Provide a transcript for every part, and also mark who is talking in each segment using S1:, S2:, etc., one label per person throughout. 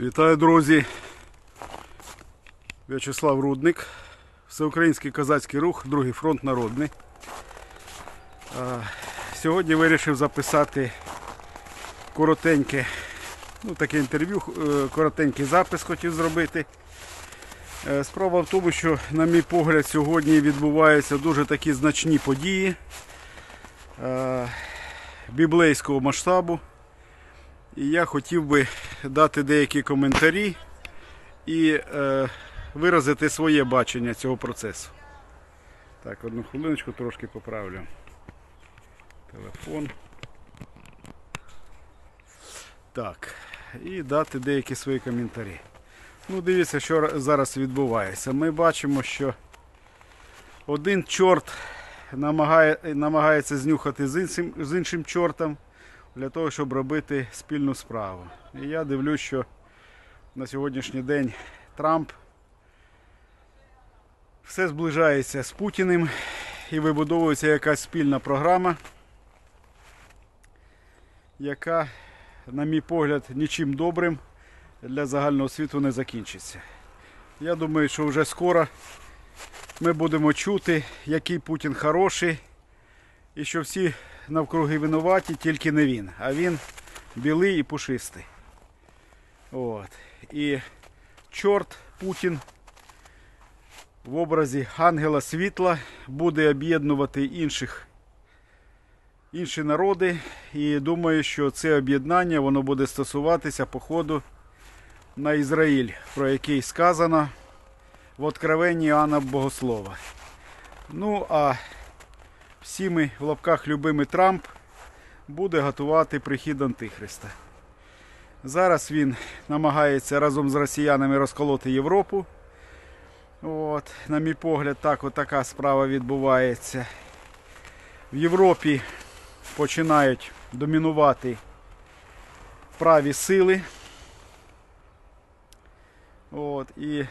S1: Вітаю, друзі! В'ячеслав Рудник, Всеукраїнський козацький рух, другий фронт народний. Сьогодні вирішив записати коротеньке, ну таке інтерв'ю, е, коротенький запис хотів зробити. Е, Справа в тому, що, на мій погляд, сьогодні відбуваються дуже такі значні події е, біблейського масштабу. І я хотів би дати деякі коментарі і е, виразити своє бачення цього процесу. Так, одну хвилиночку трошки поправлю. Телефон. Так. І дати деякі свої коментарі. Ну, дивіться, що зараз відбувається. Ми бачимо, що один чорт намагає, намагається знюхати з іншим, з іншим чортом для того, щоб робити спільну справу. І я дивлюсь, що на сьогоднішній день Трамп все зближається з Путіним і вибудовується якась спільна програма, яка, на мій погляд, нічим добрим для загального світу не закінчиться. Я думаю, що вже скоро ми будемо чути, який Путін хороший, і що всі навкруги винуваті, тільки не він. А він білий і пушистий. От. І чорт Путін в образі ангела світла буде об'єднувати інших, інші народи. І думаю, що це об'єднання воно буде стосуватися походу на Ізраїль, про який сказано в Откровенні Іоанна Богослова. Ну а всіми в лапках любимий Трамп буде готувати прихід Антихриста. Зараз він намагається разом з росіянами розколоти Європу. От, на мій погляд, так от така справа відбувається. В Європі починають домінувати праві сили. От, і е,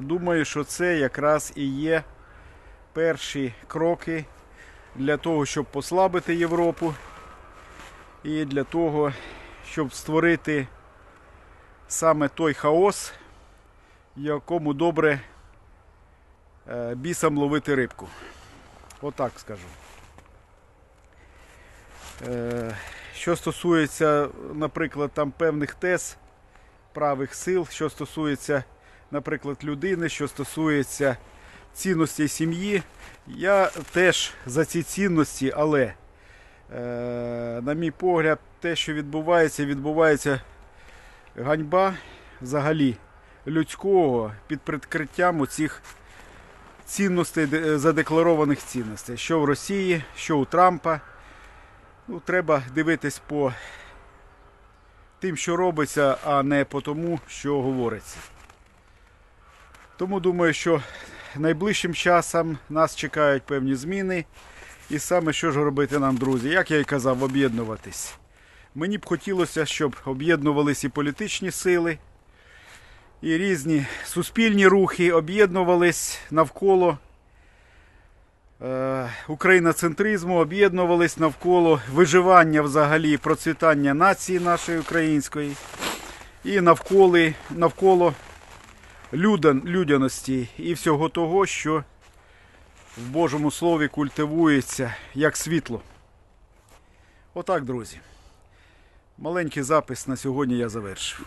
S1: думаю, що це якраз і є перші кроки для того, щоб послабити Європу і для того, щоб створити саме той хаос, якому добре е, бісам ловити рибку. Отак скажу. Е, Що стосується, наприклад, там певних тез правих сил, що стосується, наприклад, людини, що стосується цінностей сім'ї, я теж за ці цінності, але, е, на мій погляд, те, що відбувається, відбувається ганьба взагалі людського під прикриттям оцих цінностей, задекларованих цінностей, що в Росії, що у Трампа. Ну, треба дивитись по тим, що робиться, а не по тому, що говориться. Тому думаю, що найближчим часом нас чекають певні зміни. І саме що ж робити нам, друзі, як я і казав, об'єднуватись. Мені б хотілося, щоб об'єднувалися і політичні сили, і різні суспільні рухи об'єднувались навколо е, україноцентризму, об'єднувались навколо виживання взагалі, процвітання нації нашої української і навколо, навколо людан, людяності і всього того, що в Божому Слові культивується як світло. Отак, друзі. Маленький запис на сьогодні я завершив.